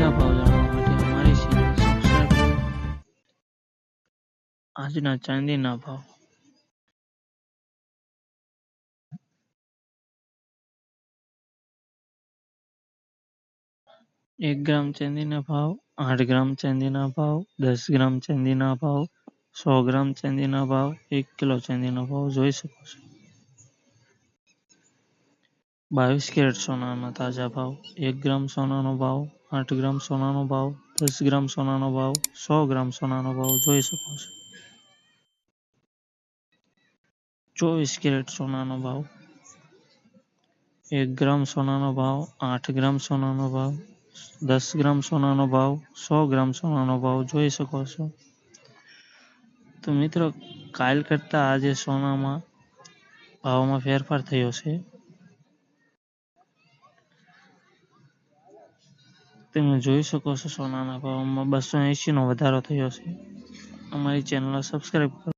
તાજા ભાવ જાણવા માટે અમારી ચેનલ સબસ્ક્રાઇબ કરો આજના ચાંદીના ભાવ એક ગ્રામ ચાંદીના ભાવ, આઠ ગ્રામ ચાંદીના ભાવ, દસ ગ્રામ ચાંદીના ભાવ સો ગ્રામ ચાંદીના ભાવ, એક કિલો ચાંદીના ભાવ, જોઈ શકો છો. બાવીસ કેરેટ સોનાના તાજા ભાવ, એક ગ્રામ સોનાનો ભાવ આઠ ગ્રામ સોનાનો ભાવ, દસ ગ્રામ સોનાનો ભાવ, સો ગ્રામ સોનાનો ભાવ જોઈ શકો છો. ચોવીસ કેરેટ સોનાનો ભાવ, એક ગ્રામ સોનાનો ભાવ, આઠ ગ્રામ સોનાનો ભાવ, દસ ગ્રામ સોનાનો ભાવ, સો ગ્રામ સોનાનો ભાવ જોઈ શકો છો. તો મિત્રો, કાલ કરતા આજે સોનામાં ભાવમાં ફેરફાર થયો છે. તમે જોઈ શકો છો સોનાના ભાવમાં બસો એંશીનો વધારો થયો છે. અમારી ચેનલ સબસ્ક્રાઈબ કરો.